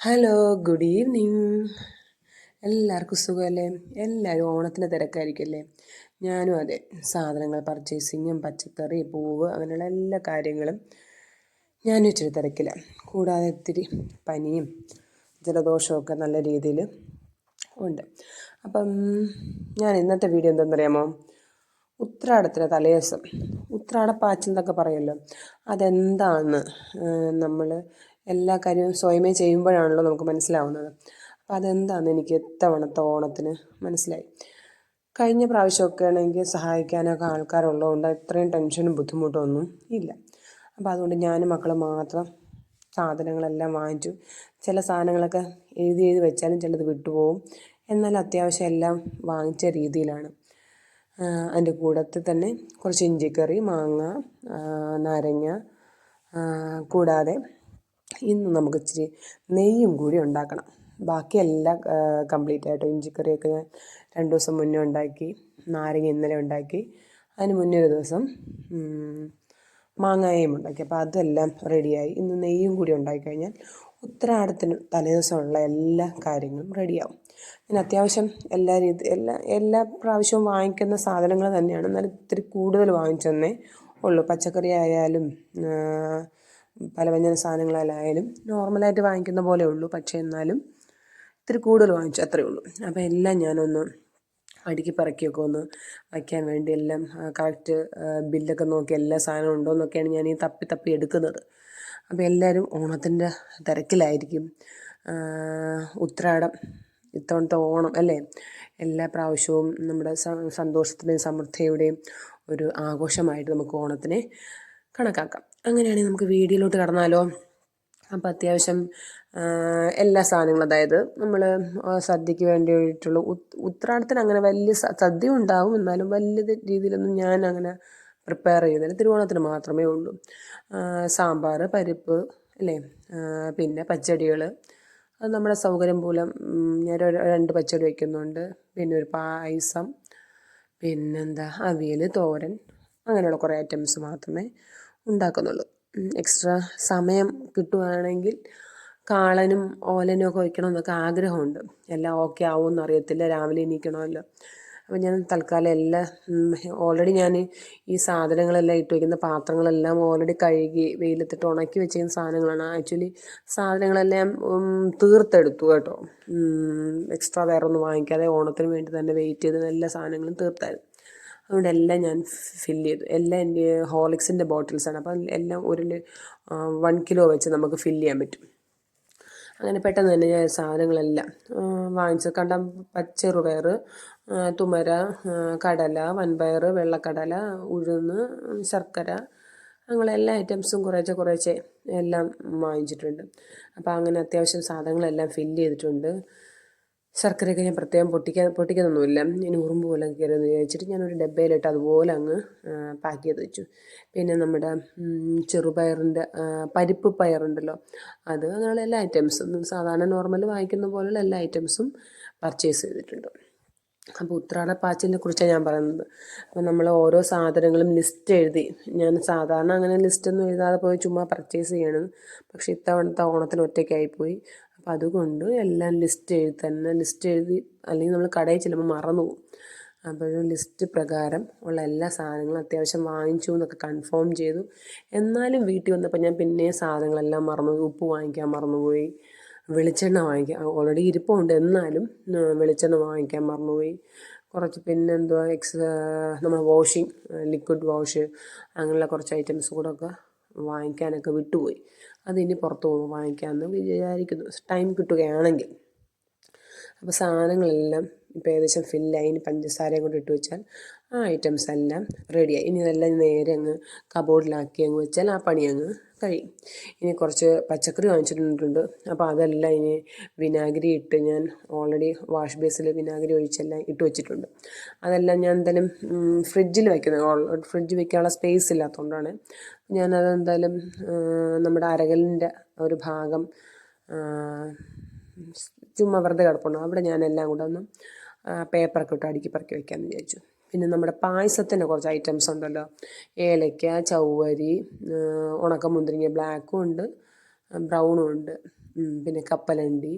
Hello good evening എല്ലാവർക്കും സുഖമല്ലേ? എല്ലാവരും ഓണത്തിന് തിരക്കായിരിക്കല്ലേ? ഞാനും അതെ സാധനങ്ങൾ പർച്ചേസിങ്ങും പച്ചക്കറി പൂവ് അങ്ങനെയുള്ള എല്ലാ കാര്യങ്ങളും ഞാനും ഇച്ചിരി തിരക്കില്ല കൂടാതെ ഇത്തിരി പനിയും ജലദോഷമൊക്കെ നല്ല രീതിയിൽ ഉണ്ട്. അപ്പം ഞാൻ ഇന്നത്തെ വീഡിയോ എന്താണെന്നറിയാമോ? ഉത്രാടത്തിലെ തലേദിവസം. ഉത്രാടപ്പാച്ചിൽ എന്നൊക്കെ പറയുമല്ലോ അതെന്താണെന്ന് നമ്മൾ എല്ലാ കാര്യവും സ്വയമേ ചെയ്യുമ്പോഴാണല്ലോ നമുക്ക് മനസ്സിലാവുന്നത്. അപ്പോൾ അതെന്താണെന്ന് എനിക്ക് ഇത്തവണത്തെ ഓണത്തിന്? മനസ്സിലായി. കഴിഞ്ഞ പ്രാവശ്യമൊക്കെ ആണെങ്കിൽ സഹായിക്കാനൊക്കെ ആൾക്കാരുള്ളതുകൊണ്ട് ഇത്രയും ടെൻഷനും ബുദ്ധിമുട്ടും ഒന്നും ഇല്ല. അപ്പോൾ അതുകൊണ്ട് ഞാനും മക്കളും മാത്രം സാധനങ്ങളെല്ലാം വാങ്ങിച്ചു. ചില സാധനങ്ങളൊക്കെ എഴുതി എഴുതി വെച്ചാലും ചിലത് വിട്ടുപോകും എന്നാൽ അത്യാവശ്യം എല്ലാം വാങ്ങിച്ച രീതിയിലാണ്. അതിന്റെ കൂടത്തിൽ തന്നെ കുറച്ച് ഇഞ്ചിക്കറി മാങ്ങ നാരങ്ങ കൂടാതെ ഇന്ന് നമുക്ക് ഇച്ചിരി നെയ്യും കൂടി ഉണ്ടാക്കണം. ബാക്കിയെല്ലാം കംപ്ലീറ്റ് ആയിട്ട് ഇഞ്ചിക്കറിയൊക്കെ ഞാൻ രണ്ട് ദിവസം മുന്നേ ഉണ്ടാക്കി നാരങ്ങ ഇന്നലെ ഉണ്ടാക്കി. അതിന് മുന്നേ ഒരു ദിവസം മാങ്ങായും ഉണ്ടാക്കി. അപ്പോൾ അതെല്ലാം റെഡിയായി ഇന്ന് നെയ്യും കൂടി ഉണ്ടാക്കി കഴിഞ്ഞാൽ ഉത്തരാടത്തിന് തലേദിവസമുള്ള എല്ലാ കാര്യങ്ങളും റെഡിയാവും ഞാൻ അത്യാവശ്യം എല്ലാ രീതി എല്ലാ എല്ലാ പ്രാവശ്യവും വാങ്ങിക്കുന്ന സാധനങ്ങൾ തന്നെയാണ്. എന്നാലും ഇത്തിരി കൂടുതൽ വാങ്ങിച്ചെന്നേ ഉള്ളൂ. പച്ചക്കറി ആയാലും പലവ്യഞ്ജന സാധനങ്ങളായാലും നോർമലായിട്ട് വാങ്ങിക്കുന്ന പോലെ ഉള്ളൂ. പക്ഷേ എന്നാലും ഇത്തിരി കൂടുതൽ വാങ്ങിച്ചു അത്രയേ ഉള്ളൂ. അപ്പോൾ എല്ലാം ഞാനൊന്ന് അടുക്കി പറക്കിയൊക്കെ ഒന്ന് വയ്ക്കാൻ വേണ്ടി എല്ലാം കറക്റ്റ് ബില്ലൊക്കെ നോക്കി എല്ലാ സാധനവും ഉണ്ടോ എന്നൊക്കെയാണ് ഞാൻ ഈ തപ്പി തപ്പി എടുക്കുന്നത്. അപ്പോൾ എല്ലാവരും ഓണത്തിന്റെ തിരക്കിലായിരിക്കും. ഉത്രാടം ഇത്തവണത്തെ ഓണം അല്ലേ? എല്ലാ പ്രാവശ്യവും നമ്മുടെ സന്തോഷത്തിന്റെയും സമൃദ്ധിയുടെയും ഒരു ആഘോഷമായിട്ട് നമുക്ക് ഓണത്തിനെ കണക്കാക്കാം. അങ്ങനെയാണെങ്കിൽ നമുക്ക് വീഡിയോയിലോട്ട് കടന്നാലോ? അപ്പോൾ അത്യാവശ്യം എല്ലാ സാധനങ്ങളും അതായത് നമ്മൾ സദ്യക്ക് വേണ്ടിയിട്ടുള്ള ഉത്രാടത്തിന് അങ്ങനെ വലിയ സദ്യ ഉണ്ടാവും. എന്നാലും വലിയ രീതിയിലൊന്നും ഞാൻ അങ്ങനെ പ്രിപ്പയർ ചെയ്യുന്നില്ല തിരുവോണത്തിന് മാത്രമേ ഉള്ളൂ. സാമ്പാർ പരിപ്പ് അല്ലേ? പിന്നെ പച്ചടികൾ അത് നമ്മുടെ സൗകര്യം മൂലം ഞാൻ രണ്ട് പച്ചടി വയ്ക്കുന്നുണ്ട്. പിന്നെ ഒരു പായസം. പിന്നെന്താ? അവിയൽ തോരൻ. അങ്ങനെയുള്ള കുറേ ഐറ്റംസ് മാത്രമേ ഉണ്ടാക്കുന്നുള്ളൂ. എക്സ്ട്രാ സമയം കിട്ടുവാണെങ്കിൽ കാളനും ഓലനും ഒക്കെ വയ്ക്കണമെന്നൊക്കെ ആഗ്രഹമുണ്ട്. എല്ലാം ഓക്കെ ആവുമെന്ന് അറിയത്തില്ല. രാവിലെ എണീക്കണമല്ലോ. അപ്പം ഞാൻ തൽക്കാലം എല്ലാം ഓൾറെഡി ഞാൻ ഈ സാധനങ്ങളെല്ലാം ഇട്ട് വയ്ക്കുന്ന പാത്രങ്ങളെല്ലാം ഓൾറെഡി കഴുകി വെയിലത്തിട്ട് ഉണക്കി വെച്ചിരിക്കുന്ന സാധനങ്ങളാണ്. ആക്ച്വലി സാധനങ്ങളെല്ലാം തീർത്തെടുത്തു കേട്ടോ. എക്സ്ട്രാ വേറെ ഒന്നും വാങ്ങിക്കാതെ ഓണത്തിന് വേണ്ടി തന്നെ വെയിറ്റ് ചെയ്ത് എല്ലാ സാധനങ്ങളും തീർത്തായിരുന്നു. അതുകൊണ്ട് എല്ലാം ഞാൻ ഫില്ല് ചെയ്തു. എല്ലാം എന്റെ ഹോളിക്സിന്റെ ബോട്ടിൽസാണ് അപ്പം എല്ലാം ഒരു വൺ കിലോ വെച്ച് നമുക്ക് ഫില്ല് ചെയ്യാൻ പറ്റും. അങ്ങനെ പെട്ടെന്ന് തന്നെ ഞാൻ സാധനങ്ങളെല്ലാം വാങ്ങിച്ചു. കണ്ട പച്ചറുപയർ തുമര കടല വൻപയർ വെള്ളക്കടല ഉഴുന്ന് ശർക്കര അങ്ങനെ എല്ലാ ഐറ്റംസും കുറേശ്ശെ കുറേശ്ശെ എല്ലാം വാങ്ങിച്ചിട്ടുണ്ട്. അപ്പോൾ അങ്ങനെ അത്യാവശ്യം സാധനങ്ങളെല്ലാം ഫില്ല് ചെയ്തിട്ടുണ്ട്. ശർക്കരയൊക്കെ ഞാൻ പ്രത്യേകം പൊട്ടിക്കാൻ പൊട്ടിക്കുന്നൊന്നുമില്ല. ഇനി ഉറുമ്പ് പോലെ കയറുമെന്ന് വിചാരിച്ചിട്ട് ഞാനൊരു ഡബ്ബയിലിട്ട് അതുപോലെ അങ്ങ് പാക്ക് ചെയ്ത് വെച്ചു. പിന്നെ നമ്മുടെ ചെറുപയറിന്റെ പരിപ്പ് പയറുണ്ടല്ലോ. അത് അങ്ങനെയുള്ള എല്ലാ ഐറ്റംസും സാധാരണ നോർമൽ വാങ്ങിക്കുന്ന പോലെയുള്ള എല്ലാ ഐറ്റംസും പർച്ചേസ് ചെയ്തിട്ടുണ്ട്. അപ്പോൾ ഉത്രാട പാച്ചിനെ കുറിച്ചാണ് ഞാൻ പറയുന്നത്. അപ്പോൾ നമ്മൾ ഓരോ സാധനങ്ങളും ലിസ്റ്റ് എഴുതി. ഞാൻ സാധാരണ അങ്ങനെ ലിസ്റ്റൊന്നും എഴുതാതെ പോയി ചുമ്മാ പർച്ചേസ് ചെയ്യണം പക്ഷേ ഇത്തവണത്തെ ഓണത്തിന് ഒറ്റയ്ക്കായിപ്പോയി അപ്പോൾ അതുകൊണ്ട് എല്ലാം ലിസ്റ്റ് എഴുതി തന്നെ ലിസ്റ്റ് എഴുതി അല്ലെങ്കിൽ നമ്മൾ കടയിൽ ചെല്ലുമ്പോൾ മറന്നു പോകും. അപ്പോൾ ലിസ്റ്റ് പ്രകാരം ഉള്ള എല്ലാ സാധനങ്ങളും അത്യാവശ്യം വാങ്ങിച്ചു എന്നൊക്കെ കൺഫേം ചെയ്തു. എന്നാലും വീട്ടിൽ വന്നപ്പോൾ ഞാൻ പിന്നെയും സാധനങ്ങളെല്ലാം മറന്നു ഉപ്പ് വാങ്ങിക്കാൻ മറന്നുപോയി. വെളിച്ചെണ്ണ വാങ്ങിക്കാൻ ഓൾറെഡി ഇരിപ്പുണ്ട്. എന്നാലും വെളിച്ചെണ്ണ വാങ്ങിക്കാൻ മറന്നുപോയി. കുറച്ച് പിന്നെ എന്തുവാ എക്സ് നമ്മൾ വാഷിംഗ് ലിക്വിഡ് വാഷ് അങ്ങനെയുള്ള കുറച്ച് ഐറ്റംസ് കൂടെ ഒക്കെ വാങ്ങിക്കാനൊക്കെ വിട്ടുപോയി. അതിനി പുറത്ത് പോകുമ്പോൾ വാങ്ങിക്കാമെന്ന് വിചാരിക്കുന്നു. ടൈം കിട്ടുകയാണെങ്കിൽ. അപ്പോൾ സാധനങ്ങളെല്ലാം ഇപ്പോൾ ഏകദേശം ഫില്ലായി ഇനി പഞ്ചസാരയും കൂടി ഇട്ട് വെച്ചാൽ ആ ഐറ്റംസ് എല്ലാം റെഡിയായി ഇനി ഇതെല്ലാം നേരെ അങ്ങ് കബോർഡിലാക്കി അങ്ങ് വെച്ചാൽ ആ പണി അങ്ങ് കഴിയും. ഇനി കുറച്ച് പച്ചക്കറി വാങ്ങിച്ചിട്ടുണ്ട് അപ്പോൾ അതെല്ലാം ഇനി വിനാഗിരി ഇട്ട് ഞാൻ ഓൾറെഡി വാഷ് ബേസിൽ വിനാഗിരി ഒഴിച്ചെല്ലാം ഇട്ട് വെച്ചിട്ടുണ്ട്. അതെല്ലാം ഞാൻ എന്തായാലും ഫ്രിഡ്ജിൽ വയ്ക്കുന്നത് ഫ്രിഡ്ജ് വയ്ക്കാനുള്ള സ്പേസ് ഇല്ലാത്തതുകൊണ്ടാണ് ഞാനത് എന്തായാലും നമ്മുടെ അരകലിന്റെ ഒരു ഭാഗം ചുമ്മാ വെറുതെ കിടപ്പുണ്ട്. അവിടെ ഞാനെല്ലാം കൂടെ ഒന്ന് പേപ്പറൊക്കെ ഇട്ട് അടുക്കി പറക്കി വയ്ക്കാമെന്ന് വിചാരിച്ചു. പിന്നെ നമ്മുടെ പായസത്തിന്റെ കുറച്ച് ഐറ്റംസ് ഉണ്ടല്ലോ. ഏലക്ക ചവ്വരി ഉണക്കമുന്തിരിങ്ങ ബ്ലാക്കും ഉണ്ട് ബ്രൗണും ഉണ്ട് പിന്നെ കപ്പലണ്ടി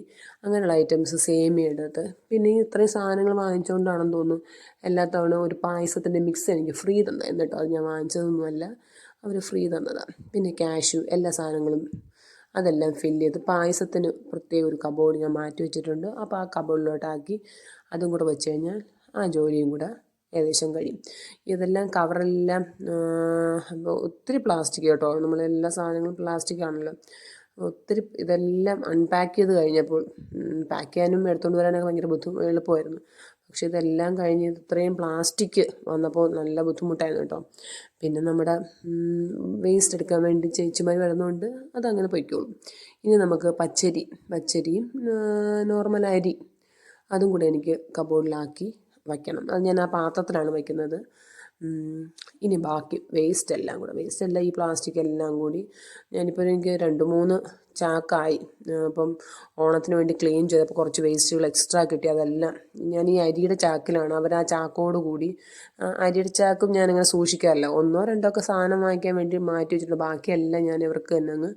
അങ്ങനെയുള്ള ഐറ്റംസ് സേമിയയുടേത് പിന്നെ ഇത്രയും സാധനങ്ങൾ വാങ്ങിച്ചുകൊണ്ടാണെന്ന് തോന്നുന്നു. എല്ലാ തവണ ഒരു പായസത്തിന്റെ മിക്സ് എനിക്ക് ഫ്രീ തന്നായിരുന്നു കേട്ടോ. അത് ഞാൻ വാങ്ങിച്ചതൊന്നുമല്ല. അവർ ഫ്രീ തന്നതാണ് പിന്നെ ക്യാഷു എല്ലാ സാധനങ്ങളും അതെല്ലാം ഫില്ല് ചെയ്ത് പായസത്തിന് പ്രത്യേക ഒരു കബോർഡ് ഞാൻ മാറ്റി വെച്ചിട്ടുണ്ട്. അപ്പോൾ ആ കബോർഡിലോട്ടാക്കി അതും കൂടെ വെച്ച് കഴിഞ്ഞാൽ ആ ജോലിയും കൂടെ ഏകദേശം കഴിയും. ഇതെല്ലാം കവറെല്ലാം ഒത്തിരി പ്ലാസ്റ്റിക് കേട്ടോ. നമ്മളെല്ലാ സാധനങ്ങളും പ്ലാസ്റ്റിക് ആണല്ലോ. ഒത്തിരി ഇതെല്ലാം അൺപാക്ക് ചെയ്ത് കഴിഞ്ഞപ്പോൾ പാക്ക് ചെയ്യാനും എടുത്തുകൊണ്ട് വരാനൊക്കെ ഭയങ്കര ബുദ്ധിമുട്ട് എളുപ്പമായിരുന്നു. പക്ഷേ ഇതെല്ലാം കഴിഞ്ഞ് ഇത്രയും പ്ലാസ്റ്റിക് വന്നപ്പോൾ നല്ല ബുദ്ധിമുട്ടായിരുന്നു കേട്ടോ. പിന്നെ നമ്മുടെ വേസ്റ്റ് എടുക്കാൻ വേണ്ടി ചേച്ചിമാർ വരുന്നതുകൊണ്ട് അതങ്ങനെ പൊയ്ക്കോളും. ഇനി നമുക്ക് പച്ചരി പച്ചരിയും നോർമൽ അരി അതും കൂടെ എനിക്ക് കബോർഡിലാക്കി വയ്ക്കണം. അത് ഞാൻ ആ പാത്രത്തിലാണ് വയ്ക്കുന്നത്. ഇനി ബാക്കി വേസ്റ്റ് എല്ലാം കൂടെ. വേസ്റ്റ് എല്ലാം ഈ പ്ലാസ്റ്റിക് എല്ലാം കൂടി ഞാനിപ്പോൾ എനിക്ക് രണ്ട് മൂന്ന് ചാക്കായി. അപ്പം ഓണത്തിന് വേണ്ടി ക്ലീൻ ചെയ്തപ്പോൾ കുറച്ച് വേസ്റ്റുകൾ എക്സ്ട്രാ കിട്ടി. അതെല്ലാം ഞാൻ ഈ അരിയുടെ ചാക്കിലാണ്. അവർ ആ ചാക്കോട് കൂടി അരിയുടെ ചാക്കും ഞാനിങ്ങനെ സൂക്ഷിക്കാറില്ല. ഒന്നോ രണ്ടോ ഒക്കെ സാധനം വാങ്ങിക്കാൻ വേണ്ടി മാറ്റി വെച്ചിട്ടുണ്ട്. ബാക്കിയെല്ലാം ഞാൻ ഇവർക്ക് തന്നെ അങ്ങ്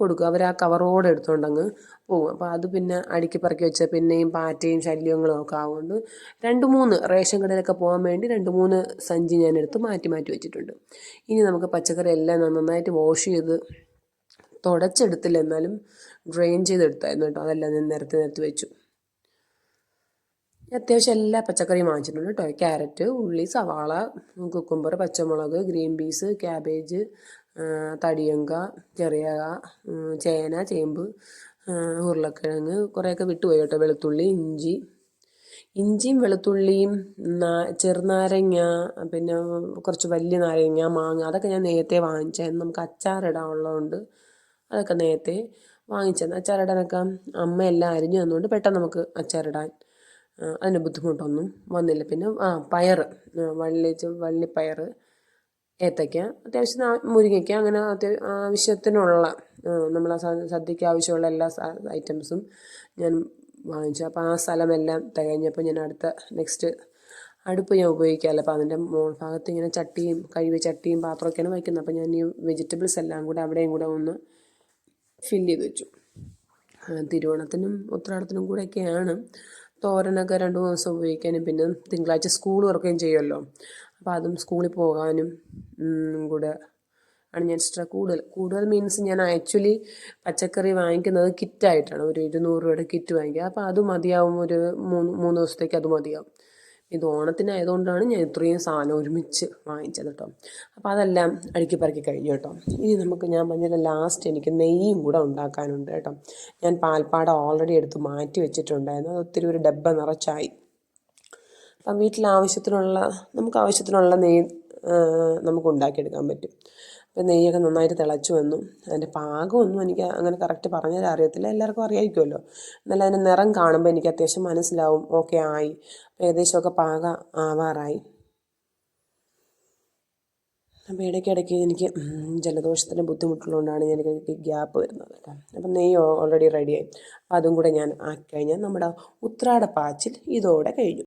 കൊടുക്കും. അവർ ആ കവറോടെ എടുത്തുകൊണ്ടങ്ങ് പോകും. അപ്പോൾ അത് പിന്നെ അടുക്കി പറക്കി വെച്ചാൽ പിന്നെയും പാറ്റയും ശല്യങ്ങളും ഒക്കെ ആവുകൊണ്ട് രണ്ട് മൂന്ന് റേഷൻ കടയിലൊക്കെ പോകാൻ വേണ്ടി രണ്ട് മൂന്ന് സഞ്ചി ഞാൻ എടുത്ത് മാറ്റി മാറ്റി വെച്ചിട്ടുണ്ട്. ഇനി നമുക്ക് പച്ചക്കറി എല്ലാം നന്നായിട്ട് വാഷ് ചെയ്ത് തുടച്ചെടുത്തില്ല. എന്നാലും ഡ്രെയിൻ ചെയ്തെടുത്തായിരുന്നു കേട്ടോ. അതെല്ലാം ഞാൻ നിരത്തി നിരത്തി വെച്ചു. അത്യാവശ്യം എല്ലാ പച്ചക്കറിയും വാങ്ങിച്ചിട്ടുണ്ട് കേട്ടോ. ക്യാരറ്റ് ഉള്ളി സവാള കുക്കുംബർ പച്ചമുളക് ഗ്രീൻ പീസ് ക്യാബേജ് തടിയങ്ക ചെറിയ ചേന ചേമ്പ് ഉരുളക്കിഴങ്ങ് കുറേയൊക്കെ വിട്ടുപോയി കേട്ടോ. വെളുത്തുള്ളി ഇഞ്ചി. ഇഞ്ചിയും വെളുത്തുള്ളിയും ചെറുനാരങ്ങ പിന്നെ കുറച്ച് വലിയ നാരങ്ങ മാങ്ങ അതൊക്കെ ഞാൻ നേരത്തെ വാങ്ങിച്ചായിരുന്നു. നമുക്ക് അച്ചാറിടാനുള്ളതുകൊണ്ട് അതൊക്കെ നേരത്തെ വാങ്ങിച്ചത് അച്ചാറിടാനൊക്കെ അമ്മ എല്ലാം അരിഞ്ഞു തന്നുകൊണ്ട് പെട്ടെന്ന് നമുക്ക് അച്ചാറിടാൻ അതിന് ബുദ്ധിമുട്ടൊന്നും വന്നില്ല. പിന്നെ ആ പയർ വള്ളി വള്ളിപ്പയർ ഏത്തയ്ക്ക അത്യാവശ്യം മുരിങ്ങയ്ക്ക അങ്ങനെ ആവശ്യത്തിനുള്ള നമ്മൾ സദ്യയ്ക്ക് ആവശ്യമുള്ള എല്ലാ ഐറ്റംസും ഞാൻ വാങ്ങിച്ചു. അപ്പോൾ ആ സ്ഥലമെല്ലാം തികഞ്ഞപ്പോൾ ഞാൻ അടുത്ത നെക്സ്റ്റ് അടുപ്പ് ഞാൻ ഉപയോഗിക്കാമല്ലോ അപ്പോൾ അതിന്റെ മോൾ ഭാഗത്ത് ഇങ്ങനെ ചട്ടിയും കഴിവ് ചട്ടിയും പാത്രമൊക്കെയാണ് വയ്ക്കുന്നത്. അപ്പോൾ ഞാൻ ഈ വെജിറ്റബിൾസ് എല്ലാം കൂടെ അവിടെയും കൂടെ ഒന്ന് ഫില്ല് ചെയ്ത് വെച്ചു. തിരുവോണത്തിനും ഉത്രാടത്തിനും കൂടെയൊക്കെയാണ് തോരനൊക്കെ രണ്ട് മൂന്ന് ദിവസം ഉപയോഗിക്കാനും പിന്നെ തിങ്കളാഴ്ച സ്കൂൾ തുറക്കുകയും ചെയ്യുമല്ലോ. അപ്പോൾ അതും സ്കൂളിൽ പോകാനും കൂടെ ആണ് ഞാൻ എക്സ്ട്രാ കൂടുതൽ കൂടുതൽ മീൻസ് ഞാൻ ആക്ച്വലി പച്ചക്കറി വാങ്ങിക്കുന്നത് കിറ്റായിട്ടാണ് ഒരു ഇരുന്നൂറ് രൂപയുടെ കിറ്റ് വാങ്ങിക്കുക. അപ്പോൾ അത് മതിയാവും. ഒരു മൂന്ന് മൂന്ന് ദിവസത്തേക്ക് അത് മതിയാവും. ഇത് ഓണത്തിനായതുകൊണ്ടാണ് ഞാൻ ഇത്രയും സാധനം ഒരുമിച്ച് വാങ്ങിച്ചത് കേട്ടോ അപ്പോൾ അതെല്ലാം അടുക്കി പറക്കി കഴിഞ്ഞു കേട്ടോ ഇനി നമുക്ക് ഞാൻ പറഞ്ഞത് ലാസ്റ്റ് എനിക്ക് നെയ്യും കൂടെ ഉണ്ടാക്കാനുണ്ട് കേട്ടോ ഞാൻ പാൽപ്പാട ഓൾറെഡി എടുത്ത് മാറ്റി വെച്ചിട്ടുണ്ടായിരുന്നു. അത് ഒത്തിരി ഒരു ഡബ്ബ നിറച്ചായി. വീട്ടിൽ ആവശ്യത്തിനുള്ള നമുക്ക് ആവശ്യത്തിനുള്ള നെയ്യ് നമുക്ക് ഉണ്ടാക്കിയെടുക്കാൻ പറ്റും. അപ്പം നെയ്യൊക്കെ നന്നായിട്ട് തിളച്ചു വന്നു. അതിന്റെ പാകമൊന്നും എനിക്ക് അങ്ങനെ കറക്റ്റ് പറഞ്ഞാൽ അറിയത്തില്ല. എല്ലാവർക്കും അറിയായിരിക്കുമല്ലോ എന്നാലും അതിന്റെ നിറം കാണുമ്പോൾ എനിക്ക് അത്യാവശ്യം മനസ്സിലാവും. ഓക്കെ ആയി. ഏകദേശമൊക്കെ പാകം ആവാറായി. അപ്പോൾ ഇടയ്ക്കിടയ്ക്ക് എനിക്ക് ജലദോഷത്തിന് ബുദ്ധിമുട്ടുള്ളതുകൊണ്ടാണ് എനിക്ക് ഗ്യാപ്പ് വരുന്നത് അപ്പം നെയ്യ് ഓൾറെഡി റെഡിയായി. അപ്പം അതും കൂടെ ഞാൻ ആക്കി കഴിഞ്ഞാൽ നമ്മുടെ ഉത്രാട പാച്ചിൽ ഇതോടെ കഴിഞ്ഞു.